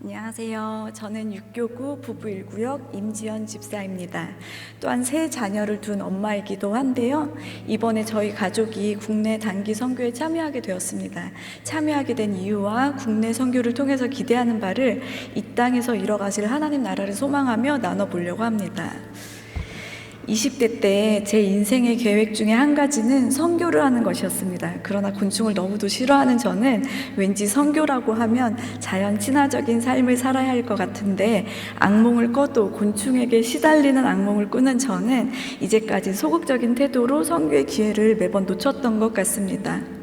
안녕하세요. 저는 육교구 부부 1구역 임지연 집사입니다. 또한 세 자녀를 둔 엄마이기도 한데요. 이번에 저희 가족이 국내 단기 선교에 참여하게 되었습니다. 참여하게 된 이유와 국내 선교를 통해서 기대하는 바를 이 땅에서 이뤄가실 하나님 나라를 소망하며 나눠보려고 합니다. 20대 때 제 인생의 계획 중에 한 가지는 선교를 하는 것이었습니다. 그러나 곤충을 너무도 싫어하는 저는 왠지 선교라고 하면 자연 친화적인 삶을 살아야 할 것 같은데 악몽을 꿔도 곤충에게 시달리는 악몽을 꾸는 저는 이제까지 소극적인 태도로 선교의 기회를 매번 놓쳤던 것 같습니다.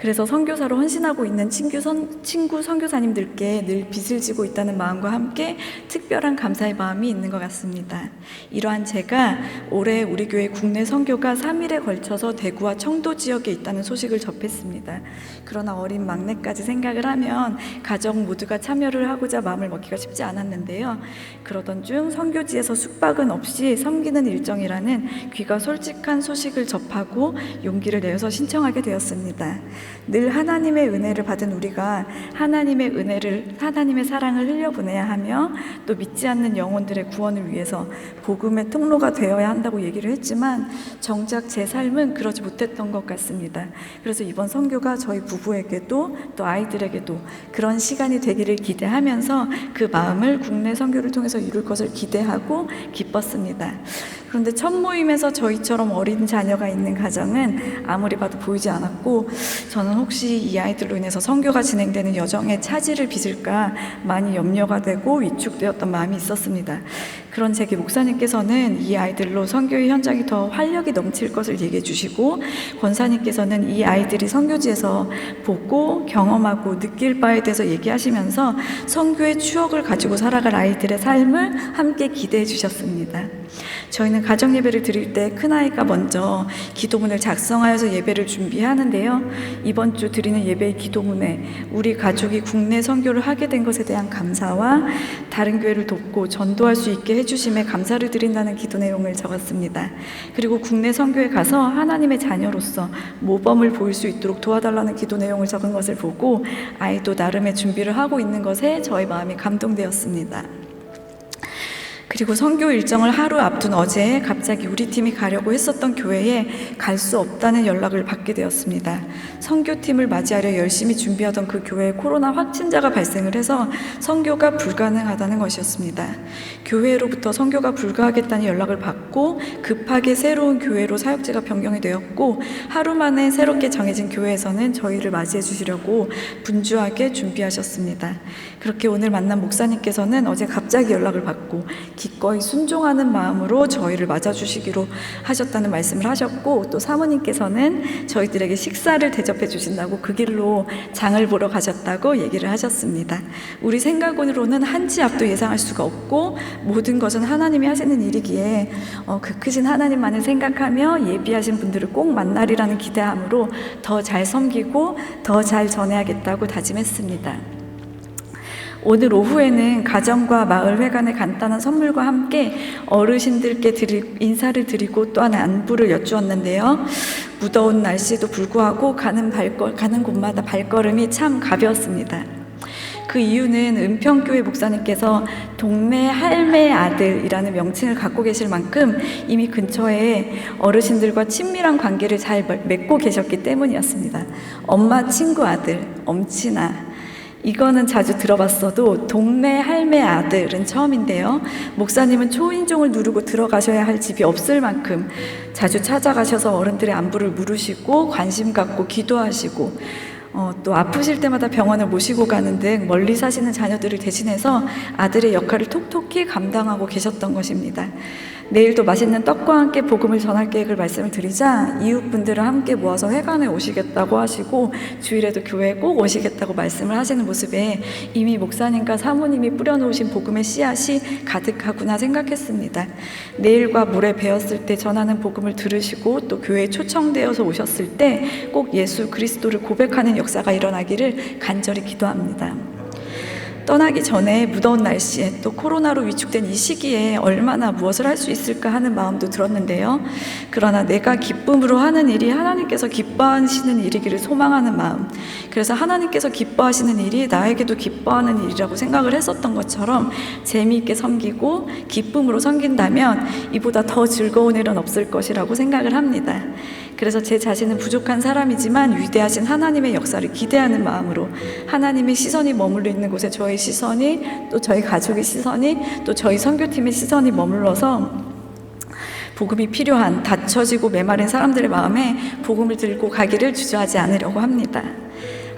그래서 선교사로 헌신하고 있는 친구, 선, 친구 선교사님들께 늘 빚을 지고 있다는 마음과 함께 특별한 감사의 마음이 있는 것 같습니다. 이러한 제가 올해 우리 교회 국내 선교가 3일에 걸쳐서 대구와 청도 지역에 있다는 소식을 접했습니다. 그러나 어린 막내까지 생각을 하면 가족 모두가 참여를 하고자 마음을 먹기가 쉽지 않았는데요. 그러던 중 선교지에서 숙박은 없이 섬기는 일정이라는 귀가 솔직한 소식을 접하고 용기를 내어서 신청하게 되었습니다. 늘 하나님의 은혜를 받은 우리가 하나님의 은혜를 하나님의 사랑을 흘려보내야 하며 또 믿지 않는 영혼들의 구원을 위해서 복음의 통로가 되어야 한다고 얘기를 했지만 정작 제 삶은 그러지 못했던 것 같습니다. 그래서 이번 선교가 저희 부부에게도 또 아이들에게도 그런 시간이 되기를 기대하면서 그 마음을 국내 선교를 통해서 이룰 것을 기대하고 기뻤습니다. 그런데 첫 모임에서 저희처럼 어린 자녀가 있는 가정은 아무리 봐도 보이지 않았고 저는 혹시 이 아이들로 인해서 선교가 진행되는 여정에 차질을 빚을까 많이 염려가 되고 위축되었던 마음이 있었습니다. 그런 제게 목사님께서는 이 아이들로 선교의 현장이 더 활력이 넘칠 것을 얘기해 주시고 권사님께서는 이 아이들이 선교지에서 보고 경험하고 느낄 바에 대해서 얘기하시면서 선교의 추억을 가지고 살아갈 아이들의 삶을 함께 기대해 주셨습니다. 저희는 가정 예배를 드릴 때 큰아이가 먼저 기도문을 작성하여서 예배를 준비하는데요. 이번 주 드리는 예배의 기도문에 우리 가족이 국내 선교를 하게 된 것에 대한 감사와 다른 교회를 돕고 전도할 수 있게 해 주심에 감사를 드린다는 기도 내용을 적었습니다. 그리고 국내 선교에 가서 하나님의 자녀로서 모범을 보일 수 있도록 도와달라는 기도 내용을 적은 것을 보고 아이도 나름의 준비를 하고 있는 것에 저의 마음이 감동되었습니다. 그리고 선교 일정을 하루 앞둔 어제 갑자기 우리 팀이 가려고 했었던 교회에 갈 수 없다는 연락을 받게 되었습니다. 선교팀을 맞이하려 열심히 준비하던 그 교회에 코로나 확진자가 발생을 해서 선교가 불가능하다는 것이었습니다. 교회로부터 선교가 불가하겠다는 연락을 받고 급하게 새로운 교회로 사역제가 변경이 되었고 하루 만에 새롭게 정해진 교회에서는 저희를 맞이해 주시려고 분주하게 준비하셨습니다. 그렇게 오늘 만난 목사님께서는 어제 갑자기 연락을 받고 기 꺼이 순종하는 마음으로 저희를 맞아주시기로 하셨다는 말씀을 하셨고 또 사모님께서는 저희들에게 식사를 대접해 주신다고 그 길로 장을 보러 가셨다고 얘기를 하셨습니다. 우리 생각으로는 한치 앞도 예상할 수가 없고 모든 것은 하나님이 하시는 일이기에 어, 그 크신 하나님만을 생각하며 예비하신 분들을 꼭 만나리라는 기대함으로 더 잘 섬기고 더 잘 전해야겠다고 다짐했습니다. 오늘 오후에는 가정과 마을 회관의 간단한 선물과 함께 어르신들께 드릴, 인사를 드리고 또한 안부를 여쭈었는데요. 무더운 날씨도 불구하고 가는 발걸, 가는 곳마다 발걸음이 참 가벼웠습니다. 그 이유는 은평교회 목사님께서 동네 할매 아들이라는 명칭을 갖고 계실 만큼 이미 근처에 어르신들과 친밀한 관계를 잘 맺고 계셨기 때문이었습니다. 엄마 친구 아들, 엄친아, 이거는 자주 들어봤어도 동네 할매 아들은 처음인데요. 목사님은 초인종을 누르고 들어가셔야 할 집이 없을 만큼 자주 찾아가셔서 어른들의 안부를 물으시고 관심 갖고 기도하시고 어, 또 아프실 때마다 병원을 모시고 가는 등 멀리 사시는 자녀들을 대신해서 아들의 역할을 톡톡히 감당하고 계셨던 것입니다. 내일도 맛있는 떡과 함께 복음을 전할 계획을 말씀을 드리자 이웃분들을 함께 모아서 회관에 오시겠다고 하시고 주일에도 교회에 꼭 오시겠다고 말씀을 하시는 모습에 이미 목사님과 사모님이 뿌려놓으신 복음의 씨앗이 가득하구나 생각했습니다. 내일과 모레 배웠을 때 전하는 복음을 들으시고 또 교회에 초청되어서 오셨을 때 꼭 예수 그리스도를 고백하는 역사가 일어나기를 간절히 기도합니다. 떠나기 전에 무더운 날씨에 또 코로나로 위축된 이 시기에 얼마나 무엇을 할 수 있을까 하는 마음도 들었는데요. 그러나 내가 기쁨으로 하는 일이 하나님께서 기뻐하시는 일이기를 소망하는 마음. 그래서 하나님께서 기뻐하시는 일이 나에게도 기뻐하는 일이라고 생각을 했었던 것처럼 재미있게 섬기고 기쁨으로 섬긴다면 이보다 더 즐거운 일은 없을 것이라고 생각을 합니다. 그래서 제 자신은 부족한 사람이지만 위대하신 하나님의 역사를 기대하는 마음으로 하나님의 시선이 머물러 있는 곳에 저의 시선이 또 저희 가족의 시선이 또 저희 선교팀의 시선이 머물러서 복음이 필요한 닫혀지고 메마른 사람들의 마음에 복음을 들고 가기를 주저하지 않으려고 합니다.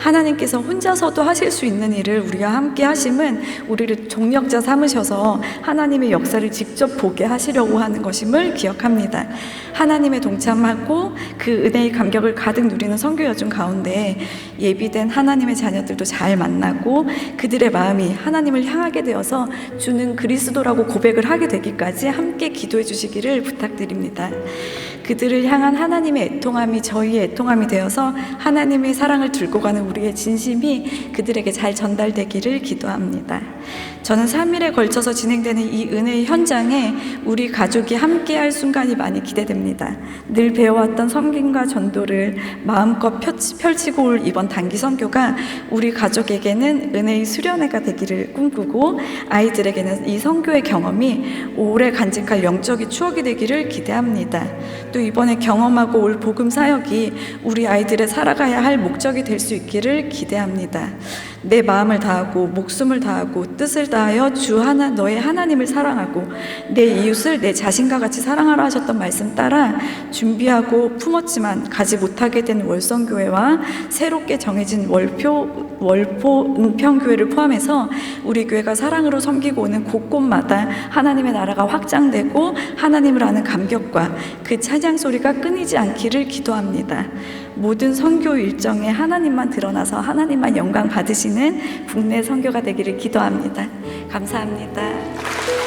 하나님께서 혼자서도 하실 수 있는 일을 우리가 함께 하심은 우리를 동력자 삼으셔서 하나님의 역사를 직접 보게 하시려고 하는 것임을 기억합니다. 하나님의 동참하고 그 은혜의 감격을 가득 누리는 선교 여중 가운데 예비된 하나님의 자녀들도 잘 만나고 그들의 마음이 하나님을 향하게 되어서 주는 그리스도라고 고백을 하게 되기까지 함께 기도해 주시기를 부탁드립니다. 그들을 향한 하나님의 애통함이 저희의 애통함이 되어서 하나님의 사랑을 들고 가는 우리의 진심이 그들에게 잘 전달되기를 기도합니다. 저는 3일에 걸쳐서 진행되는 이 은혜의 현장에 우리 가족이 함께 할 순간이 많이 기대됩니다. 늘 배워왔던 섬김과 전도를 마음껏 펼치- 펼치고 올 이번 단기 선교가 우리 가족에게는 은혜의 수련회가 되기를 꿈꾸고 아이들에게는 이 선교의 경험이 오래 간직할 영적인 추억이 되기를 기대합니다. 또 이번에 경험하고 올 복음 사역이 우리 아이들의 살아가야 할 목적이 될 수 있기를 기대합니다. 내 마음을 다하고 목숨을 다하고 뜻을 다하여 주 하나 너의 하나님을 사랑하고 내 이웃을 내 자신과 같이 사랑하라 하셨던 말씀 따라 준비하고 품었지만 가지 못하게 된 월성교회와 새롭게 정해진 월표 월포 은평교회를 포함해서 우리 교회가 사랑으로 섬기고 오는 곳곳마다 하나님의 나라가 확장되고 하나님을 아는 감격과 그 찬양 소리가 끊이지 않기를 기도합니다. 모든 선교 일정에 하나님만 드러나서 하나님만 영광 받으시는 국내 선교가 되기를 기도합니다. 감사합니다.